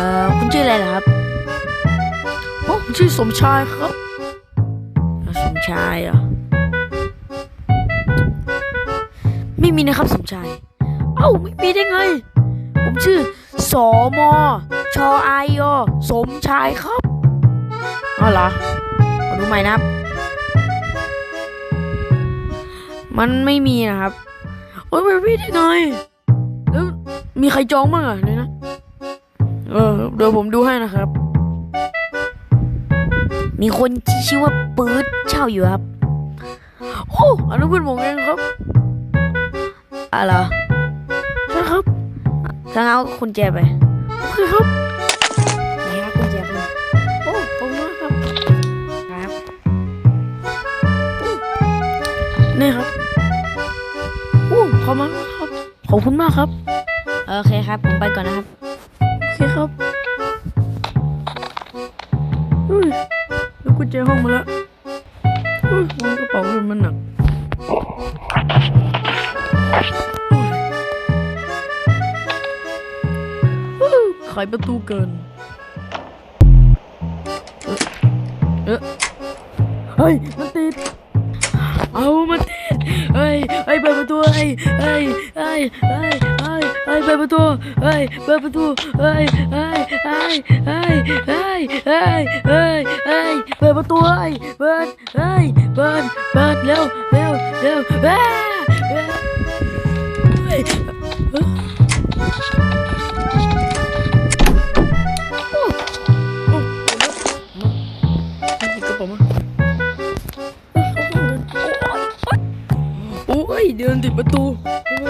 อ่อคุณชื่ออะไรเหรอครับโอ้ผมชื่อสมชายครับเอ่อสมชายเหรอไม่มีนะครับสมชาย เอ้าไม่มีได้ไง ผมชื่อสอมอชอไอยอสมชายครับอ๋อเหรอขอดูใหม่นะครับ มันไม่มีนะครับโอ้ยมันไม่ได้ไงแล้วมีใครจองบ้างอะเนี่ยนะ เออเดี๋ยวผมดูให้นะครับ มีคนที่ชื่อว่าปื๊ดเช่าอยู่ครับโอ้อันนั้นเพื่อนผมเองครับอะไรใช่ครับถ้างเอาคุณแจไปโอเคครับไหนครับคุณแจคุณโอ้ขอบคุณมากครับครับโอ้นี่ครับโอ้ขอบคุณมากครับขอบคุณมากครับ โอเคครับ ผมไปก่อนนะครับ คครับเฮ้ยแล้วกุญแจห้องมาแล้วเฮ้ยมันกระเป๋าเงินมันหนักเฮ้ยไขประตูเกิน เอ๊ะเฮ้ยมัน ฮ้ยเฮ้ยเปิดประตูเอ้ยเอ้ยเอ้ยเอ้ยเฮ้ยเฮ้ยเปิดประตูเอ้ยเปิดประตูเอ้ยเอ้ยเอ้ยเอ้ยเอ้ยเอ้ยเอ้ยเอ้ยเปิดประตูเอ้ยเปิดเอ้ยเปิดเปิดเร็วเร็วเร็วเอ้ย ติดประตู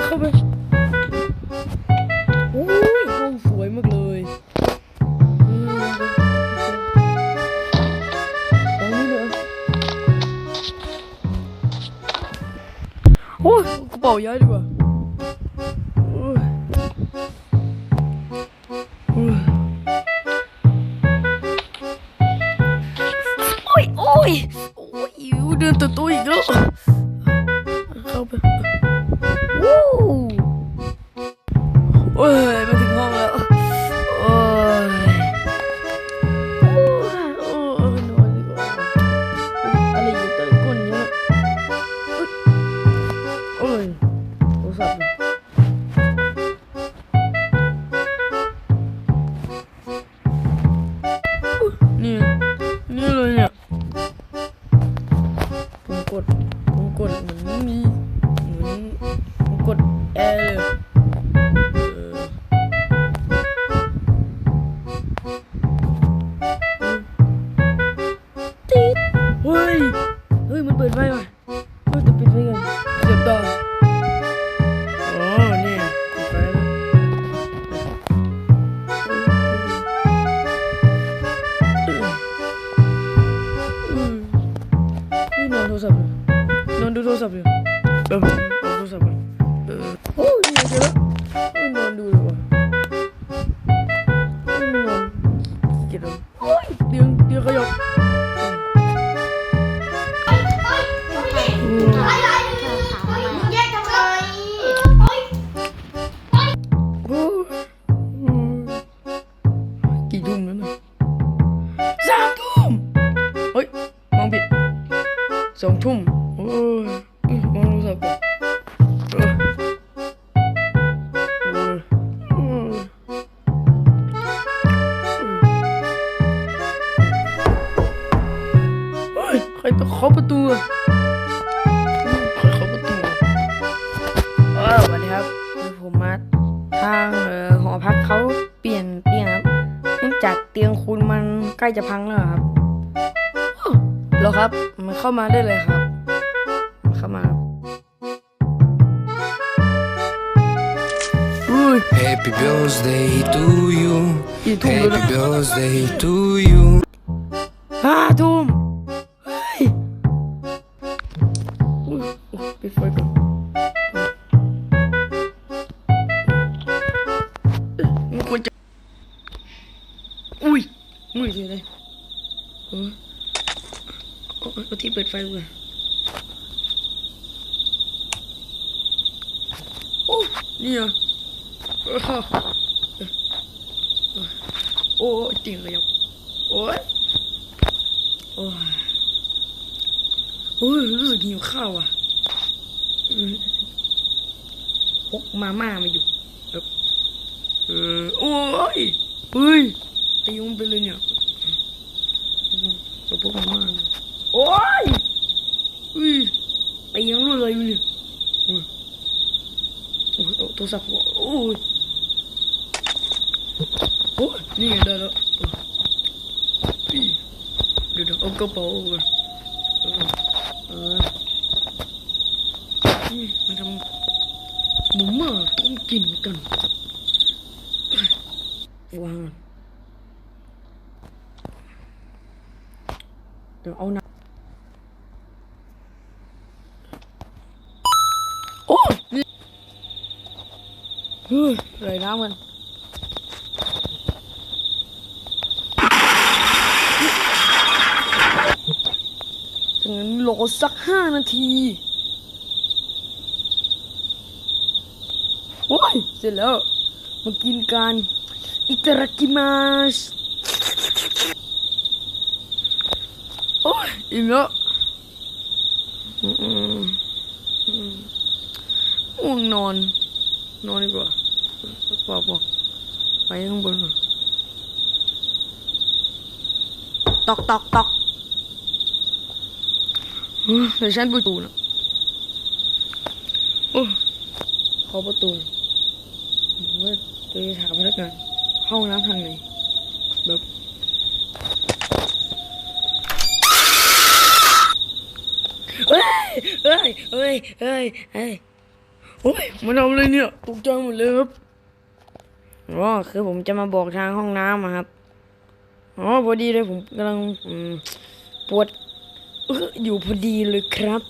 เข้าไปโอ้ยห้องสวยมากเลยตรงนี้เลยโอ้ยกระเป๋าย้ายดีกว่า โทรศัพท์อุ๊ยนี่ นี่เลยเนี่ย ผมกด ผมกดเหมือนไม่มีเหมือนผมกดแอร์เลยเออติดเฮ้ย เฮ้ย มันเปิดไฟว่ะ 我有。 เคาะประตูอะอืมใครเคาะประตูอะเออสวัสดีครับคือผมมาทางเอ่อหอพักเขาเปลี่ยนเตียงครับเนื่องจากเตียงคุณมันใกล้จะพังแล้วครับอ้าวเหรอครับมันเข้ามาได้เลยครับมันเข้ามาครับอุ้ย Happy birthday to you. กี่ทุ่มแล้ว Happy นะ birthday to you. ห้าทุ่ม เฉยเลยเออโอ้ยเอาที่เปิดไฟก่อนโอ้นี่เหรอเออเออโอ้ยจริงเลยครับโอ้ยโอ้ยโอ้ยรู้สึกหิวข้าวอะอืมพกมาม่ามาอยู่เออเออโอ้ยเฮ้ยตีมันไปเลยเนี่ยเราพกมาม่า มาโอ้ยอุ้ยตียังรู้เลยอยู่เนี่ยโอ้ยโอ้ยเอาโทรศัพท์ เฮ้ยเลยน้ำกันถึงรอสักห้านาที โอ้ย เสร็จแล้ว มากินกันอิตารากิมาสโอ้ยอิ่มแล้วอืมอืมอืมง่วงนอนนอนดีกว่าปอปอไปข้างบนก่อน ตอกตอกตอกเฮ้ยเดี๋ยวฉันประตูนะโอ้ขอประตูหน่อยว่าจะถามพนักงานห้องน้ำทางไหนแบบเฮ้ย เฮ้ย เฮ้ย เฮ้ย เฮ้ย โอ้ยมันทำอะไรเนี่ยตกใจหมดเลยครับอ๋อคือผมจะมาบอกทางห้องน้ำอะครับ อ๋อพอดีเลยผมกำลังปวดอยู่พอดีเลยครับ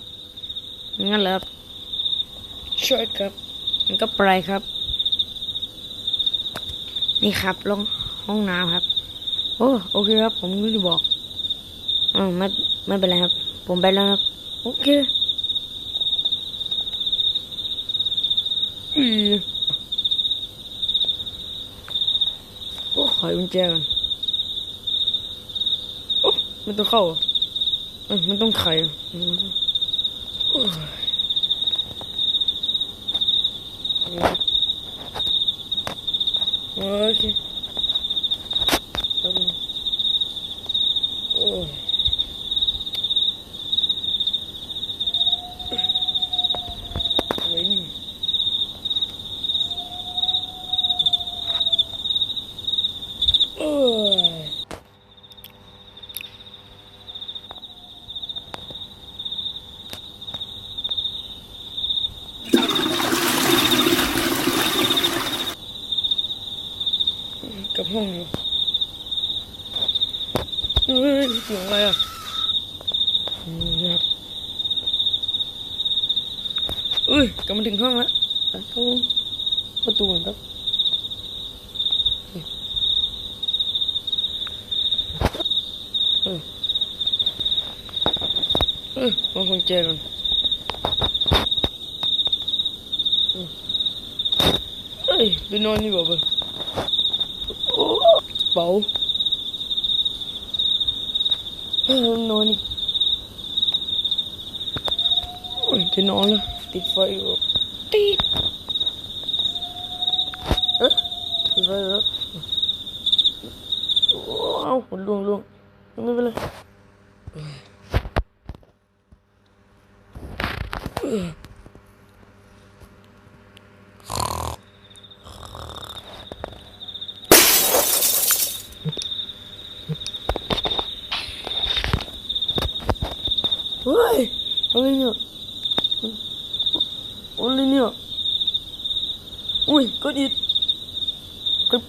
งั้นเหรอครับช่วยครับมันก็ไปครับ นี่ครับลงห้องน้ำครับ โอ้โอเคครับ ผมไม่ได้บอกอ๋อไม่ไม่เป็นไรครับ ผมไปแล้วครับโอเคอือโอ้ขอกุญแจก่อน มันต้องเข้ามันต้องไขอะอืมโอ้ยโอเคแป๊บนึงโอ้ยอะไรนี่โอ้ยกลับห้องอยู่เฮ้ยเสียงอะไรอะ อืมครับเอ้ยกลับมาถึงห้องแล้วไปเข้าป ระตูก่อนครับเออเออวางกุญแ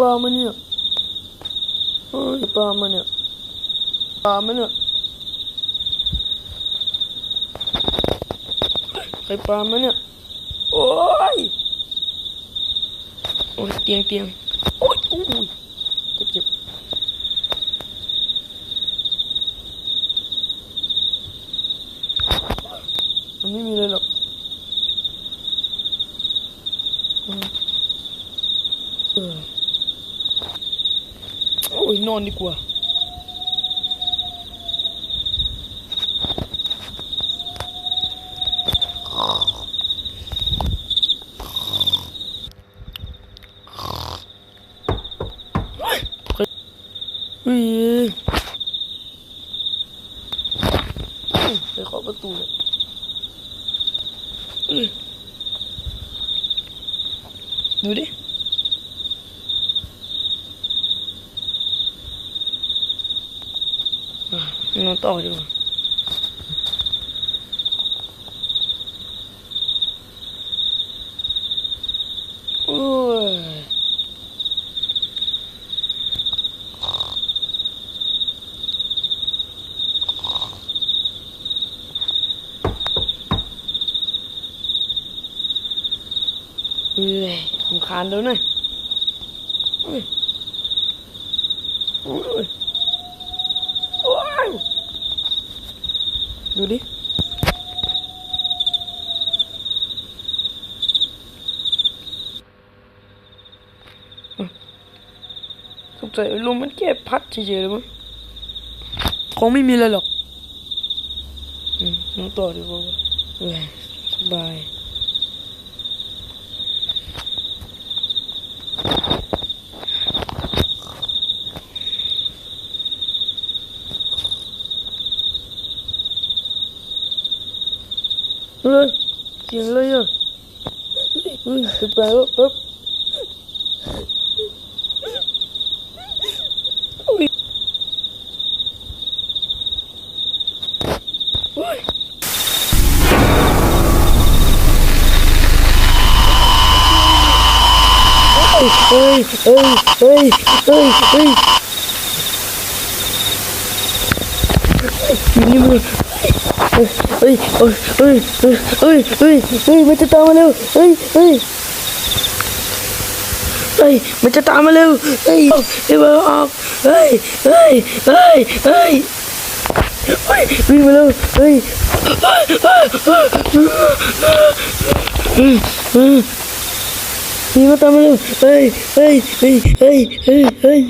ปลามาเนี่ยเฮ้ยปลามาเนี่ยปลามาเนี่ยใครปลามาเนี่ยโอ้ยโอ้ยเตียงเตียงโอ้ยอุ้ย nɔɔni kuwa นอนต่อดีกว่าโอ้ยเอ้ยสำคาญแล้วนะเอ้ยโอ้ยโอ้ยดูดิ สงสัยลมมันแค่พัดเฉยๆเลยมั้งคงไม่มีอะไรหรอกอืมน้องต่อดีกว่าเอ้ยสบายเฮ้ยเสียงอะไรอะเฮ้ยแปลกๆแล้วแป๊บโอ้ย โอ้ยเฮ้ยเฮ้ยเฮ้ยเฮ้ยเฮ้ยอยู่นี่มึงเฮ้ยเฮ้ยเฮ้ยเฮ้ยเฮ้ยเฮ้ยเฮ้ยมันจะตามมาเร็วเฮ้ยเฮ้ยเฮ้ยมันจะตามมาเร็วเฮ้ยเฮ้ยมาออกเฮ้ยเฮ้ยเฮ้ยเฮ้ย เฮ้ยวิ่งมาเร็วเฮ้ยเฮ้ยเฮ้ยเฮ้ยเฮ้ยเฮ้ยนี่มาตามมาเร็วเฮ้ยเฮ้ยเฮ้ยเฮ้ยเฮ้ยเฮ้ย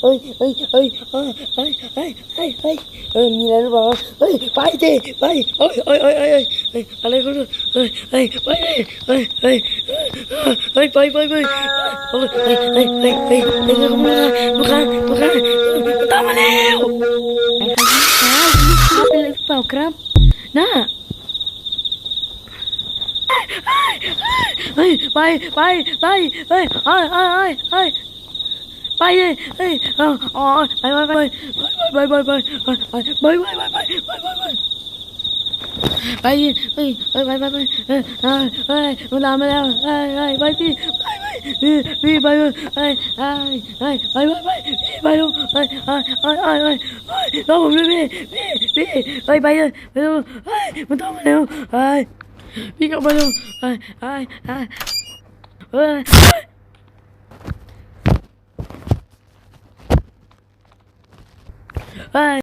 เฮ้ยเฮ้ยเฮ้ยเฮ้ยเฮ้ยเฮ้ยเฮ้ยเฮ้ยเฮ้ยมีอะไรหรือเปล่าเฮ้ยไปสิไปเฮ้ยเฮ้ยเฮ้ยเฮ้ยเฮ้ยอะไรก็ได้เฮ้ยเฮ้ยไปดิเฮ้ยเฮ้ยเฮ้ยไปไปไปเฮ้ยเฮ้ยเฮ้ยเฮ้ยเฮ้ยเฮ้ยลูกค้าลูกค้าลูกค้า ตามมาแล้วไอ้ครับลูกค้าเป็นอะไรเปล่าครับน้าเฮ้ยไปไปไปเฮ้ยเฮ้ยเฮ้ยเฮ้ยไปเลยเฮ้ยอ๋อไปไปไปไปไปไปไปไปไปไปไปไป ไปไปไปไปไปไปไปมันตามมาแล้วไปไปไปพี่ไปไปไปไปไปไปไปลงไปไปไปไปไปรอผมด้วยพี่พี่พี่ไปไปเลยไปลงไปมันต้องมาแล้วไปพี่กลับมาลงไปไปไปไป